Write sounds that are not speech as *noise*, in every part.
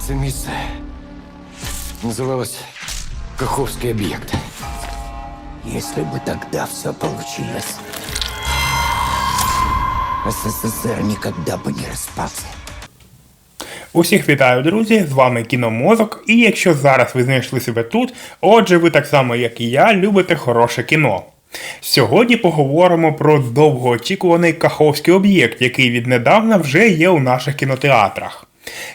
Це місце називалось Каховський об'єкт. Если бы тогда все получилось, СССР никогда бы не распался. Усіх вітаю, друзі! З вами Кіномозок. І якщо зараз ви знайшли себе тут, отже, ви так само, як і я, любите хороше кіно. Сьогодні поговоримо про довгоочікуваний Каховський об'єкт, який віднедавна вже є у наших кінотеатрах.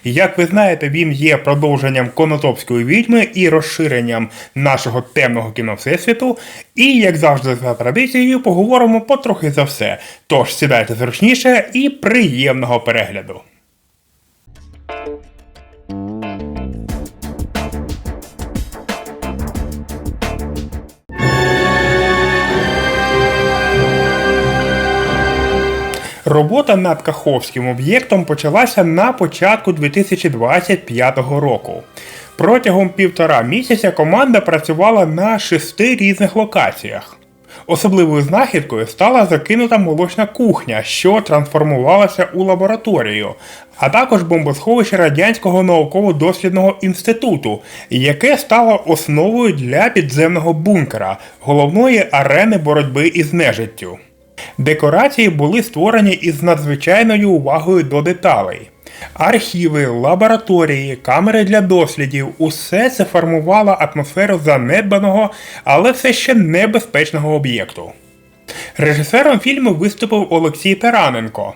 Як ви знаєте, він є продовженням Конотопської відьми і розширенням нашого темного кіно всесвіту. І, як завжди, за традицією, поговоримо потрохи за все. Тож сідайте зручніше і приємного перегляду. Робота над Каховським об'єктом почалася на початку 2025 року. Протягом півтора місяця команда працювала на шести різних локаціях. Особливою знахідкою стала закинута молочна кухня, що трансформувалася у лабораторію, а також бомбосховище Радянського науково-дослідного інституту, яке стало основою для підземного бункера, головної арени боротьби із нежиттю. Декорації були створені із надзвичайною увагою до деталей. Архіви, лабораторії, камери для дослідів усе це формувало атмосферу занедбаного, але все ще небезпечного об'єкту. Режисером фільму виступив Олексій Тараненко.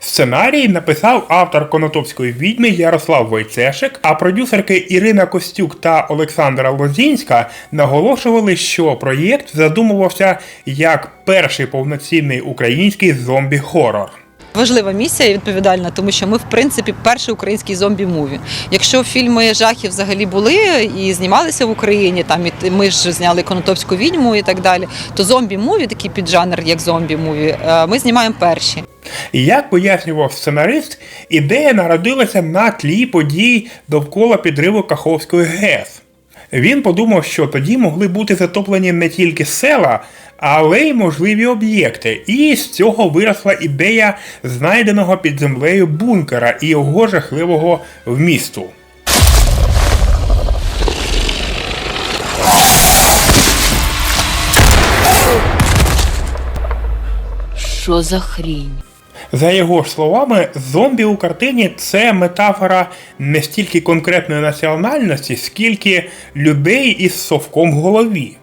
Сценарій написав автор Конотопської відьми Ярослав Войцешик, а продюсерки Ірина Костюк та Олександра Лозінська наголошували, що проєкт задумувався як перший повноцінний український зомбі-хорор. Важлива місія і відповідальна, тому що ми, в принципі, перший український зомбі-муві. Якщо фільми жахів взагалі були і знімалися в Україні, там і ми ж зняли Конотопську відьму і так далі, то зомбі-муві, такий піджанр, як зомбі-муві, е, ми знімаємо перші. Як пояснював сценарист, ідея народилася на тлі подій довкола підриву Каховської ГЕС. Він подумав, що тоді могли бути затоплені не тільки села, але й можливі об'єкти. І з цього виросла ідея знайденого під землею бункера і його жахливого вмісту. Що за хрінь? За його ж словами, зомбі у картині це метафора не стільки конкретної національності, скільки людей із совком в голові.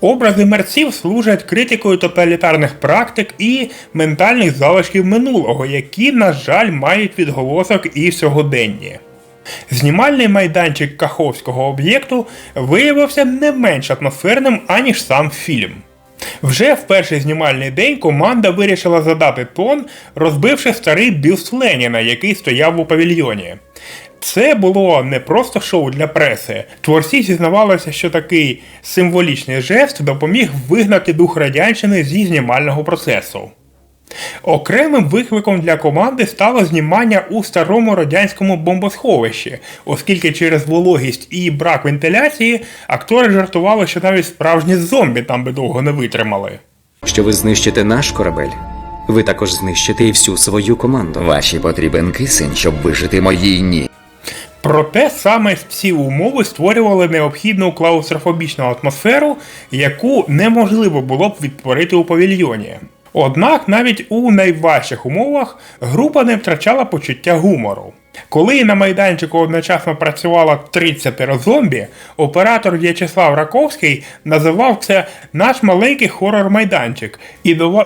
Образи мерців служать критикою тоталітарних практик і ментальних залишків минулого, які, на жаль, мають відголосок і сьогоденні. Знімальний майданчик Каховського об'єкту виявився не менш атмосферним, аніж сам фільм. Вже в перший знімальний день команда вирішила задати тон, розбивши старий бюст Леніна, який стояв у павільйоні. Це було не просто шоу для преси. Творці зізнавалися, що такий символічний жест допоміг вигнати дух радянщини зі знімального процесу. Окремим викликом для команди стало знімання у старому радянському бомбосховищі, оскільки через вологість і брак вентиляції актори жартували, що навіть справжні зомбі там би довго не витримали. Що ви знищите наш корабель, ви також знищите і всю свою команду. Ваші потрібен кисень, щоб вижити моїй ні. Проте саме ці умови створювали необхідну клаустрофобічну атмосферу, яку неможливо було б відтворити у павільйоні. Однак навіть у найважчих умовах група не втрачала почуття гумору. Коли на майданчику одночасно працювало 30 зомбі, оператор В'ячеслав Раковський називав це наш маленький хорор-майданчик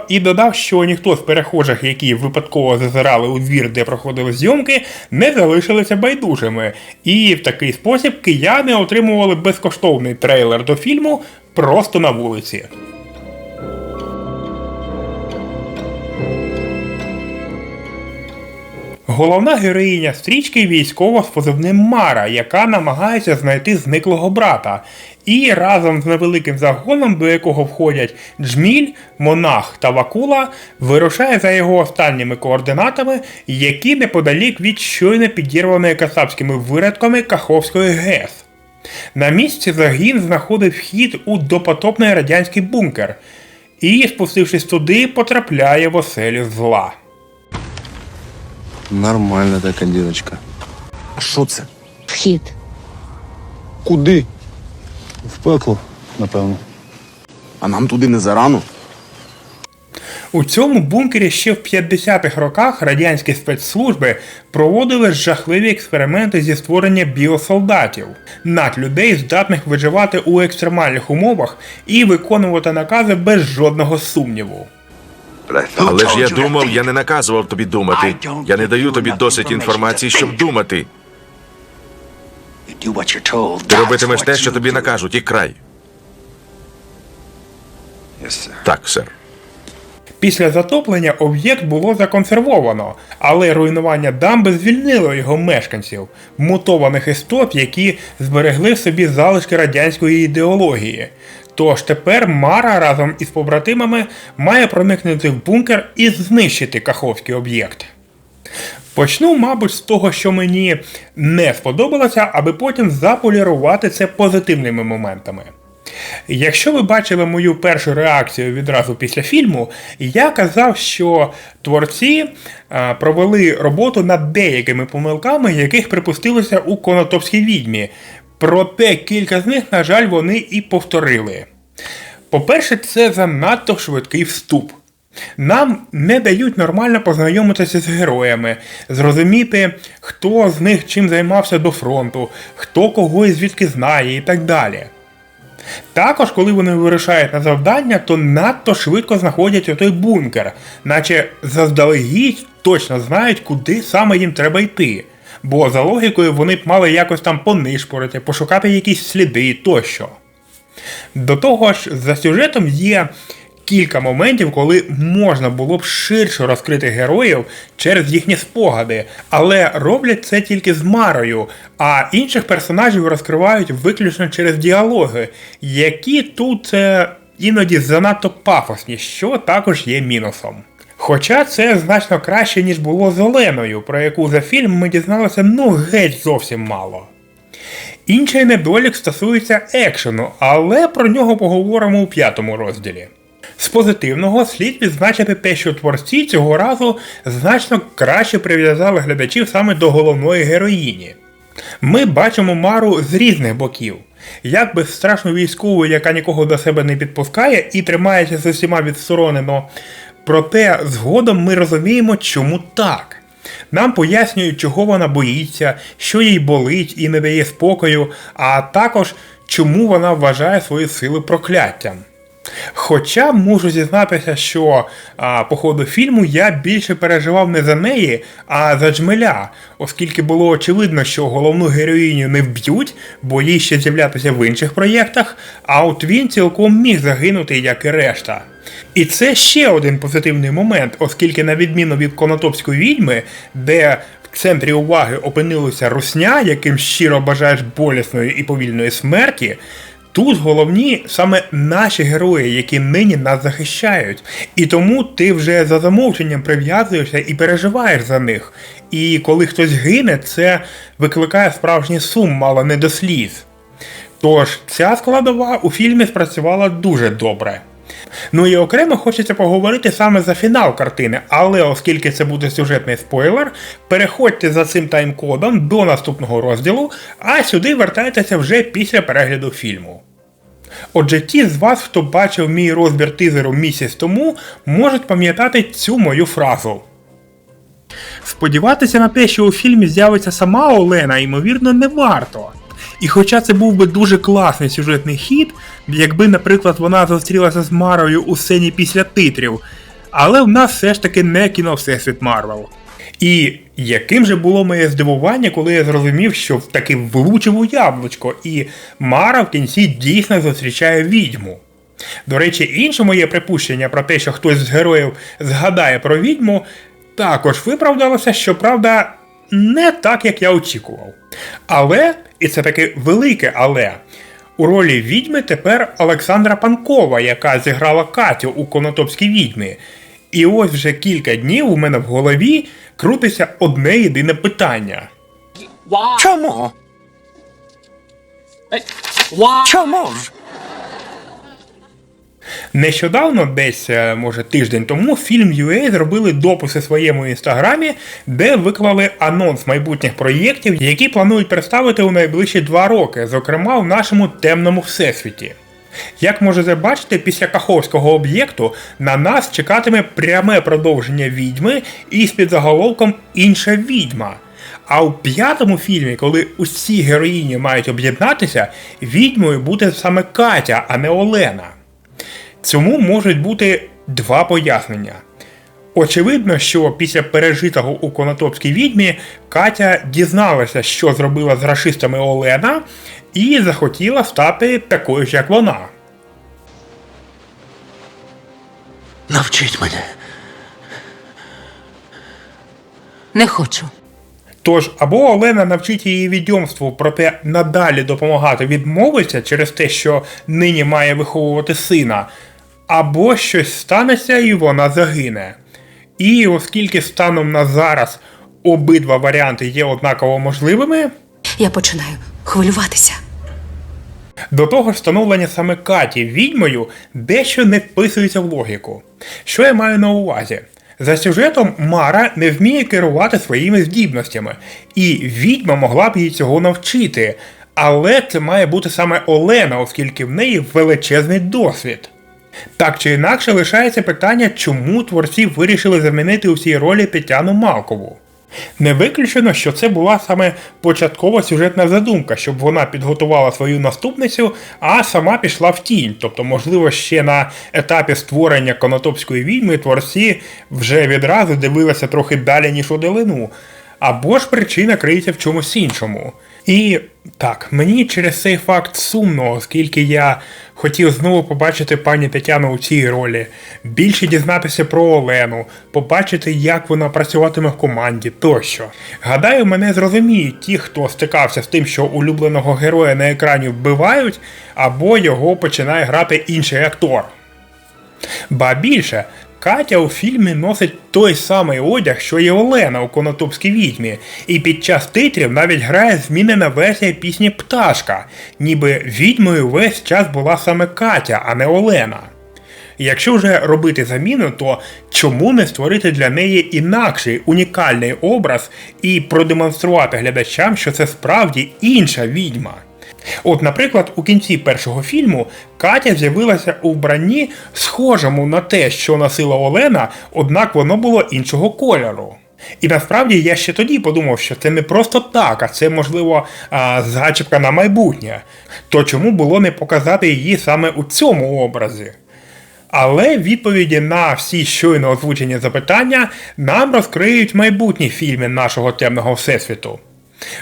і додав, що ніхто з перехожих, які випадково зазирали у двір, де проходили зйомки, не залишилися байдужими. І в такий спосіб кияни отримували безкоштовний трейлер до фільму просто на вулиці. Головна героїня стрічки військова з позивним Мара, яка намагається знайти зниклого брата, і разом з невеликим загоном, до якого входять Джміль, Монах та Вакула, вирушає за його останніми координатами, які неподалік від щойно підірваної касапськими виродками Каховської ГЕС. На місці загін знаходить вхід у допотопний радянський бункер і, спустившись туди, потрапляє в оселю зла. Нормально такая девочка. А що це? Вхід. Куди? В пекло, напевно. А нам туди не зарано. У цьому бункері ще в 50-х роках радянські спецслужби проводили жахливі експерименти зі створення біосолдатів, надлюдей, здатних виживати у екстремальних умовах і виконувати накази без жодного сумніву. Але ж я думав, я не наказував тобі думати. Я не даю тобі досить інформації, щоб думати. Ти робитимеш те, що тобі накажуть, і край. Так, сер. Після затоплення об'єкт було законсервовано, але руйнування дамби звільнило його мешканців, мутованих істот, які зберегли в собі залишки радянської ідеології. Тож тепер Мара разом із побратимами має проникнути в бункер і знищити каховський об'єкт. Почну, мабуть, з того, що мені не сподобалося, аби потім заполірувати це позитивними моментами. Якщо ви бачили мою першу реакцію відразу після фільму, я казав, що творці провели роботу над деякими помилками, яких припустилося у Конотопській відьмі. Проте кілька з них, на жаль, вони і повторили. По-перше, це занадто швидкий вступ. Нам не дають нормально познайомитися з героями, зрозуміти, хто з них чим займався до фронту, хто кого і звідки знає і так далі. Також, коли вони вирушають на завдання, то надто швидко знаходять отой бункер, наче заздалегідь точно знають, куди саме їм треба йти. Бо за логікою вони б мали якось там понишпорити, пошукати якісь сліди тощо. До того ж, за сюжетом є кілька моментів, коли можна було б ширше розкрити героїв через їхні спогади, але роблять це тільки з Марою, а інших персонажів розкривають виключно через діалоги, які тут е, іноді занадто пафосні, що також є мінусом. Хоча це значно краще, ніж було з Оленою, про яку за фільм ми дізналися ну геть зовсім мало. Інший недолік стосується екшену, але про нього поговоримо у п'ятому розділі. З позитивного слід відзначити те, що творці цього разу значно краще прив'язали глядачів саме до головної героїні. Ми бачимо Мару з різних боків. Як безстрашну військову, яка нікого до себе не підпускає і тримається з усіма відсторонено. Проте згодом ми розуміємо, чому так. Нам пояснюють, чого вона боїться, що їй болить і не дає спокою, а також чому вона вважає свої сили прокляттям. Хоча можу зізнатися, що а, по ходу фільму я більше переживав не за неї, а за джмеля, оскільки було очевидно, що головну героїню не вб'ють, бо їй ще з'являтися в інших проєктах, а от він цілком міг загинути, як і решта. І це ще один позитивний момент, оскільки, на відміну від Конотопської відьми, де в центрі уваги опинилася русня, яким щиро бажаєш болісної і повільної смерті. Тут головні саме наші герої, які нині нас захищають. І тому ти вже за замовченням прив'язуєшся і переживаєш за них. І коли хтось гине, це викликає справжній сум, мало не до сліз. Тож ця складова у фільмі спрацювала дуже добре. Ну і окремо хочеться поговорити саме за фінал картини, але оскільки це буде сюжетний спойлер, переходьте за цим тайм-кодом до наступного розділу, а сюди вертайтеся вже після перегляду фільму. Отже, ті з вас, хто бачив мій розбір тизеру місяць тому, можуть пам'ятати цю мою фразу. Сподіватися на те, що у фільмі з'явиться сама Олена, ймовірно, не варто. І хоча це був би дуже класний сюжетний хід, якби, наприклад, вона зустрілася з Марою у сцені після титрів, але в нас все ж таки не кіно Всесвіт Марвел. І яким же було моє здивування, коли я зрозумів, що таки влучив у яблучко, і Мара в кінці дійсно зустрічає відьму. До речі, інше моє припущення про те, що хтось з героїв згадає про відьму, також виправдалося, щоправда, не так, як я очікував. Але, і це таке велике але, у ролі відьми тепер Олександра Панкова, яка зіграла Катю у Конотопській відьмі. І ось вже кілька днів у мене в голові крутиться одне єдине питання. Чому? Чому ж? Нещодавно, десь, е, може, тиждень тому, фільм UA зробили дописи своєму інстаграмі, де виклали анонс майбутніх проєктів, які планують представити у найближчі два роки, зокрема в нашому темному всесвіті. Як можете бачити, після каховського об'єкту на нас чекатиме пряме продовження відьми із підзаголовком Інша відьма. А у п'ятому фільмі, коли усі героїні мають об'єднатися, відьмою буде саме Катя, а не Олена. Цьому можуть бути два пояснення. Очевидно, що після пережитого у Конотопській відьмі Катя дізналася, що зробила з рашистами Олена, і захотіла стати такою ж, як вона. Навчіть мене. Не хочу. Тож, або Олена навчить її відьомству, проте надалі допомагати відмовиться через те, що нині має виховувати сина, або щось станеться і вона загине. І оскільки станом на зараз обидва варіанти є однаково можливими, Я починаю хвилюватися. До того ж, встановлення саме Каті відьмою дещо не вписується в логіку. Що я маю на увазі? За сюжетом Мара не вміє керувати своїми здібностями, і відьма могла б їй цього навчити. Але це має бути саме Олена, оскільки в неї величезний досвід. Так чи інакше лишається питання, чому творці вирішили замінити у цій ролі Тетяну Малкову. Не виключено, що це була саме початкова сюжетна задумка, щоб вона підготувала свою наступницю, а сама пішла в тінь. Тобто, можливо, ще на етапі створення конотопської відьми творці вже відразу дивилися трохи далі, ніж у Делину. Або ж причина криється в чомусь іншому. І так, мені через цей факт сумно, оскільки я хотів знову побачити пані Тетяну у цій ролі, більше дізнатися про Олену, побачити, як вона працюватиме в команді тощо. Гадаю, мене зрозуміють ті, хто стикався з тим, що улюбленого героя на екрані вбивають, або його починає грати інший актор. Ба більше, Катя у фільмі носить той самий одяг, що і Олена у Конотопській відьмі, і під час титрів навіть грає змінена версія пісні Пташка, ніби відьмою весь час була саме Катя, а не Олена. Якщо вже робити заміну, то чому не створити для неї інакший унікальний образ і продемонструвати глядачам, що це справді інша відьма? От, наприклад, у кінці першого фільму Катя з'явилася у вбранні, схожому на те, що носила Олена, однак воно було іншого кольору. І насправді я ще тоді подумав, що це не просто так, а це, можливо, а, зачіпка на майбутнє. То чому було не показати її саме у цьому образі? Але відповіді на всі щойно озвучені запитання нам розкриють майбутні фільми нашого темного всесвіту.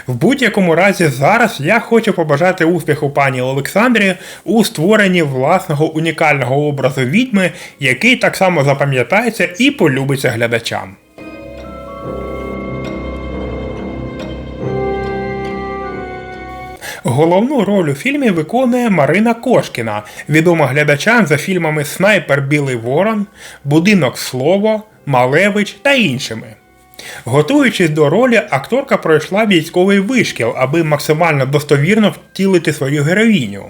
В будь-якому разі зараз я хочу побажати успіху пані Олександрі у створенні власного унікального образу відьми, який так само запам'ятається і полюбиться глядачам. Головну роль у фільмі виконує Марина Кошкіна, відома глядачам за фільмами Снайпер Білий Ворон, Будинок Слово, Малевич та іншими. Готуючись до ролі, акторка пройшла військовий вишкіл, аби максимально достовірно втілити свою героїню.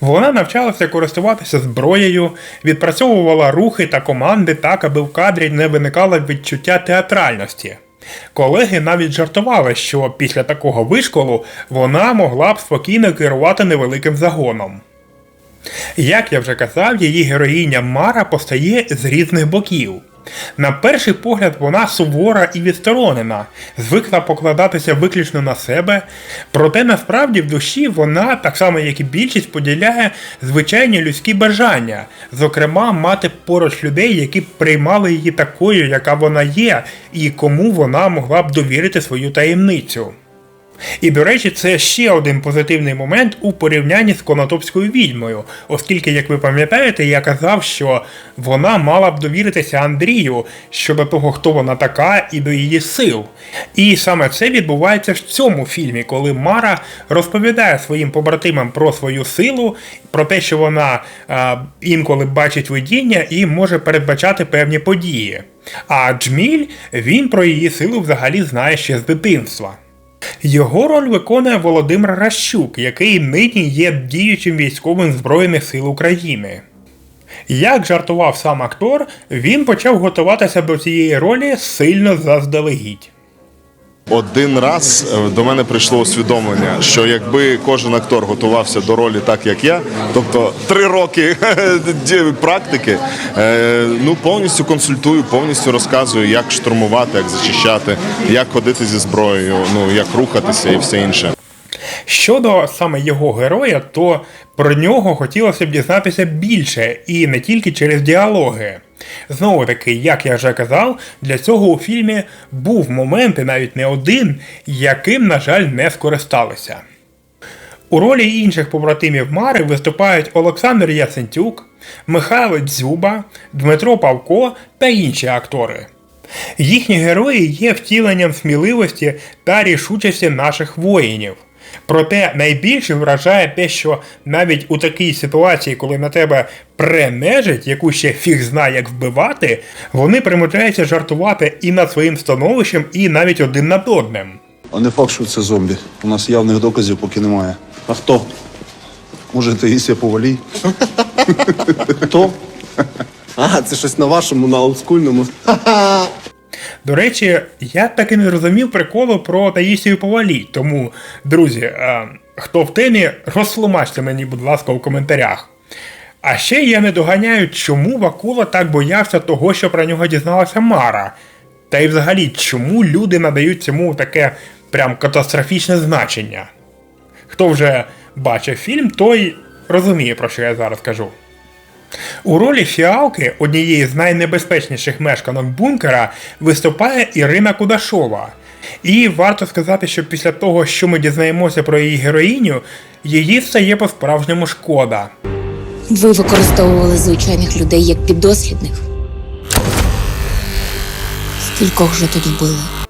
Вона навчалася користуватися зброєю, відпрацьовувала рухи та команди так, аби в кадрі не виникало відчуття театральності. Колеги навіть жартували, що після такого вишколу вона могла б спокійно керувати невеликим загоном. Як я вже казав, її героїня Мара постає з різних боків. На перший погляд вона сувора і відсторонена, звикла покладатися виключно на себе, проте насправді в душі вона, так само як і більшість, поділяє звичайні людські бажання, зокрема, мати поруч людей, які приймали її такою, яка вона є, і кому вона могла б довірити свою таємницю. І, до речі, це ще один позитивний момент у порівнянні з Конотопською відьмою, оскільки, як ви пам'ятаєте, я казав, що вона мала б довіритися Андрію щодо того, хто вона така, і до її сил. І саме це відбувається в цьому фільмі, коли Мара розповідає своїм побратимам про свою силу, про те, що вона а, інколи бачить видіння і може передбачати певні події. А Джміль він про її силу взагалі знає ще з дитинства. Його роль виконує Володимир Ращук, який нині є діючим військовим Збройних сил України. Як жартував сам актор, він почав готуватися до цієї ролі сильно заздалегідь. Один раз е, до мене прийшло усвідомлення, що якби кожен актор готувався до ролі так, як я, тобто три роки *laughs* практики, е, ну повністю консультую, повністю розказую, як штурмувати, як зачищати, як ходити зі зброєю, ну як рухатися і все інше. Щодо саме його героя, то про нього хотілося б дізнатися більше і не тільки через діалоги. Знову таки, як я вже казав, для цього у фільмі був момент, і навіть не один, яким, на жаль, не скористалися. У ролі інших побратимів Мари виступають Олександр Яцентюк, Михайло Дзюба, Дмитро Павко та інші актори. Їхні герої є втіленням сміливості та рішучості наших воїнів. Проте найбільше вражає те, що навіть у такій ситуації, коли на тебе пренежить, яку ще фіг знає, як вбивати, вони примудряються жартувати і над своїм становищем, і навіть один над одним. А не факт, що це зомбі. У нас явних доказів поки немає. А хто? Може, ти Ісія повалій? Хто? *laughs* А, це щось на вашому, на олдскульному. До речі, я так і не зрозумів приколу про Таїсію Повалій. Тому, друзі, е, хто в темі, розтлумачте мені, будь ласка, у коментарях. А ще я не доганяю, чому Вакула так боявся того, що про нього дізналася Мара. Та й взагалі, чому люди надають цьому таке прям катастрофічне значення. Хто вже бачив фільм, той розуміє, про що я зараз кажу. У ролі фіалки, однієї з найнебезпечніших мешканок бункера, виступає Ірина Кудашова. І варто сказати, що після того, що ми дізнаємося про її героїню, її стає по-справжньому шкода. Ви використовували звичайних людей як піддослідних. Скількох вже тут вбили?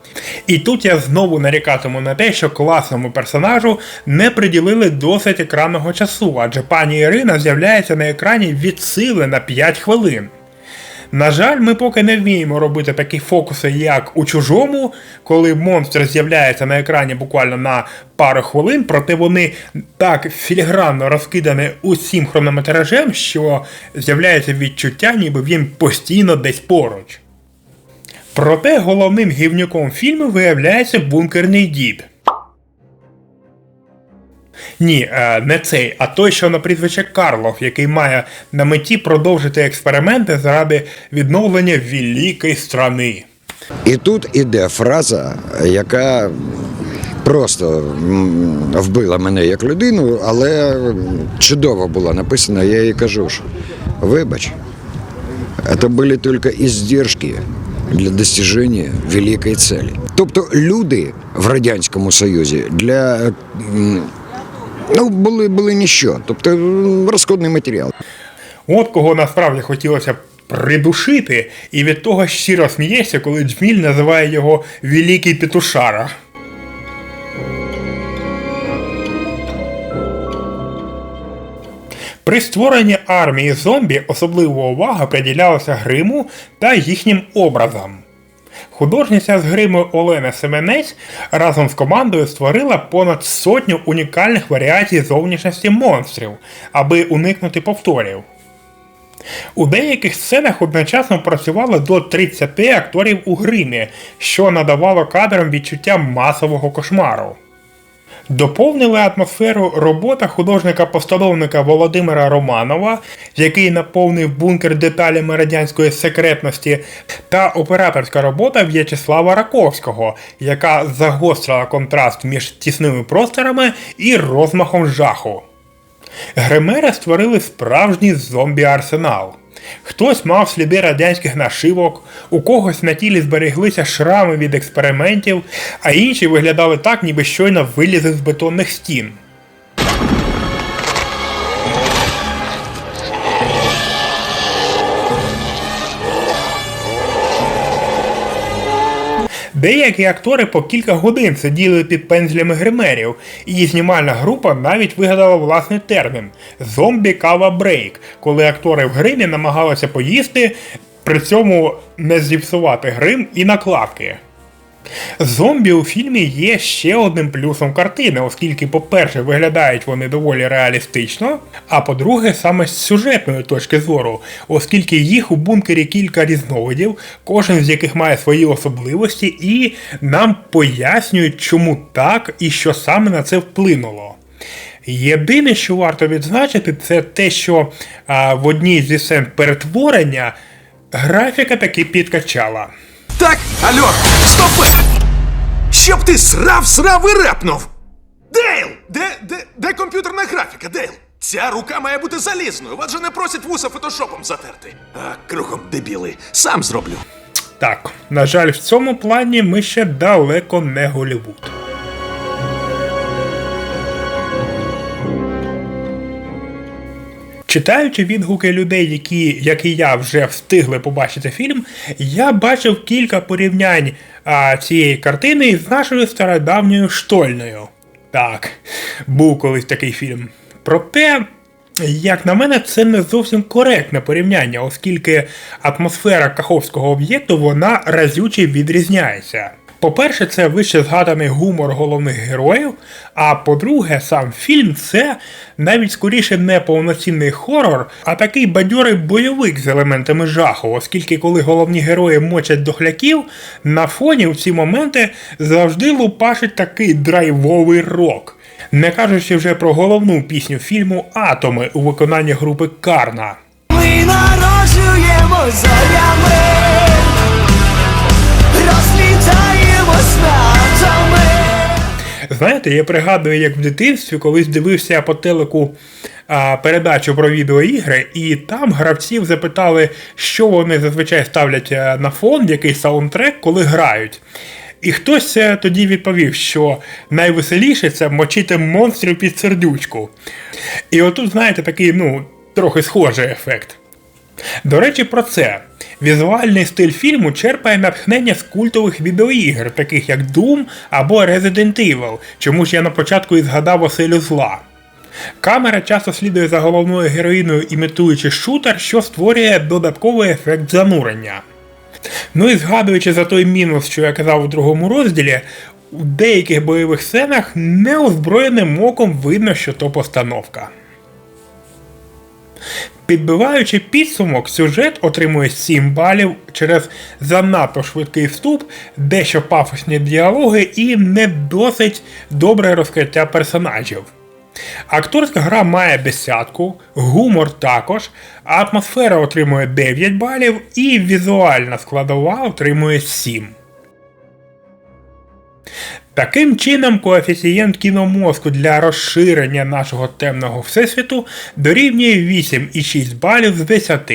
І тут я знову нарікатиму на те, що класному персонажу не приділили досить екранного часу, адже пані Ірина з'являється на екрані від сили на 5 хвилин. На жаль, ми поки не вміємо робити такі фокуси, як у чужому, коли монстр з'являється на екрані буквально на пару хвилин, проте вони так філігранно розкидані усім хронометражем, що з'являється відчуття, ніби він постійно десь поруч. Проте головним гівнюком фільму виявляється бункерний дід. Ні, е, не цей, а той, що на прізвище Карлов, який має на меті продовжити експерименти заради відновлення великої страни. І тут іде фраза, яка просто вбила мене як людину, але чудово була написана. Я їй кажу, що вибач, це були тільки іздержки для достіження великої цілі. Тобто люди в Радянському Союзі для ну, були, були ніщо, тобто розходний матеріал. От кого насправді хотілося б придушити, і від того щиро смієшся, коли Джміль називає його Великий Петушара. При створенні армії зомбі особлива увага приділялася гриму та їхнім образам. Художниця з гриму Олена Семенець разом з командою створила понад сотню унікальних варіацій зовнішності монстрів, аби уникнути повторів. У деяких сценах одночасно працювало до 30 акторів у гримі, що надавало кадрам відчуття масового кошмару. Доповнили атмосферу робота художника-постановника Володимира Романова, який наповнив бункер деталями радянської секретності, та операторська робота В'ячеслава Раковського, яка загострила контраст між тісними просторами і розмахом жаху. Гримери створили справжній зомбі-арсенал. Хтось мав сліди радянських нашивок, у когось на тілі збереглися шрами від експериментів, а інші виглядали так, ніби щойно вилізли з бетонних стін. Деякі актори по кілька годин сиділи під пензлями гримерів, і знімальна група навіть вигадала власний термін зомбі кава брейк, коли актори в гримі намагалися поїсти, при цьому не зіпсувати грим і накладки. Зомбі у фільмі є ще одним плюсом картини, оскільки, по-перше, виглядають вони доволі реалістично, а по-друге, саме з сюжетної точки зору, оскільки їх у бункері кілька різновидів, кожен з яких має свої особливості, і нам пояснюють, чому так і що саме на це вплинуло. Єдине, що варто відзначити, це те, що а, в одній зі сцен перетворення графіка таки підкачала. Так, алло, стоп! Щоб ти срав, срав і репнув! Дейл! Де, де, де комп'ютерна графіка, Дейл? Ця рука має бути залізною, вас же не просять вуса фотошопом затерти. А, кругом дебіли, сам зроблю. Так, на жаль, в цьому плані ми ще далеко не Голівуд. Читаючи відгуки людей, які, як і я, вже встигли побачити фільм, я бачив кілька порівнянь а, цієї картини з нашою стародавньою штольною. Так, був колись такий фільм. Проте, як на мене, це не зовсім коректне порівняння, оскільки атмосфера каховського об'єкту вона разюче відрізняється. По-перше, це вище згаданий гумор головних героїв. А по-друге, сам фільм це навіть скоріше не повноцінний хорор, а такий бадьорий бойовик з елементами жаху, оскільки коли головні герої мочать дохляків, на фоні в ці моменти завжди лупашить такий драйвовий рок. Не кажучи вже про головну пісню фільму Атоми у виконанні групи Карна. Ми народжуємось зорями, Знаєте, я пригадую, як в дитинстві колись дивився по телеку а, передачу про відеоігри, і там гравців запитали, що вони зазвичай ставлять е, на фон, який саундтрек, коли грають. І хтось е, тоді відповів, що найвеселіше це мочити монстрів під сердючку. І отут, знаєте, такий, ну, трохи схожий ефект. До речі, про це. Візуальний стиль фільму черпає натхнення з культових відеоігр, таких як Doom або Resident Evil, чому ж я на початку і згадав оселю зла. Камера часто слідує за головною героїною, імітуючи шутер, що створює додатковий ефект занурення. Ну і згадуючи за той мінус, що я казав у другому розділі, у деяких бойових сценах неозброєним оком видно, що то постановка. Підбиваючи підсумок, сюжет отримує 7 балів через занадто швидкий вступ, дещо пафосні діалоги і не досить добре розкриття персонажів. Акторська гра має десятку, гумор також, атмосфера отримує 9 балів і візуальна складова отримує 7. Таким чином, коефіцієнт кіномозку для розширення нашого темного всесвіту дорівнює 8,6 балів з 10.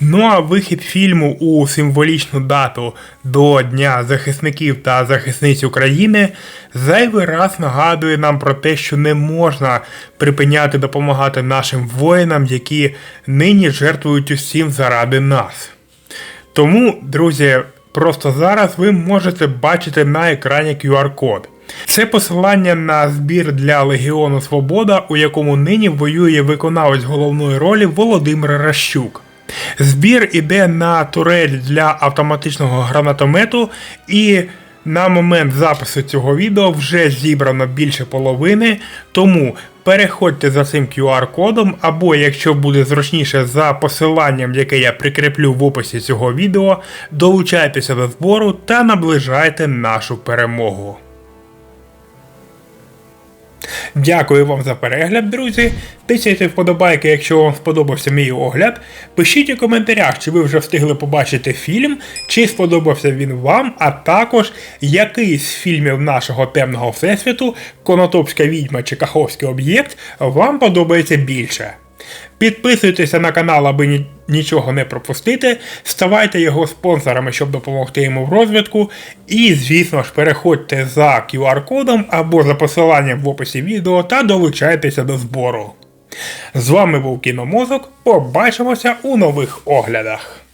Ну а вихід фільму у символічну дату до Дня захисників та захисниць України зайвий раз нагадує нам про те, що не можна припиняти допомагати нашим воїнам, які нині жертвують усім заради нас. Тому, друзі, просто зараз ви можете бачити на екрані QR-код. Це посилання на збір для Легіону Свобода, у якому нині воює виконавець головної ролі Володимир Ращук. Збір іде на турель для автоматичного гранатомету, і на момент запису цього відео вже зібрано більше половини. Тому переходьте за цим QR-кодом, або якщо буде зручніше за посиланням, яке я прикріплю в описі цього відео, долучайтеся до збору та наближайте нашу перемогу. Дякую вам за перегляд, друзі. Тисяйте вподобайки, якщо вам сподобався мій огляд. Пишіть у коментарях, чи ви вже встигли побачити фільм, чи сподобався він вам, а також який з фільмів нашого темного всесвіту, Конотопська відьма чи Каховський об'єкт вам подобається більше. Підписуйтеся на канал, аби нічого не пропустити. Ставайте його спонсорами, щоб допомогти йому в розвитку. І, звісно ж, переходьте за QR-кодом або за посиланням в описі відео та долучайтеся до збору. З вами був Кіномозок. Побачимося у нових оглядах.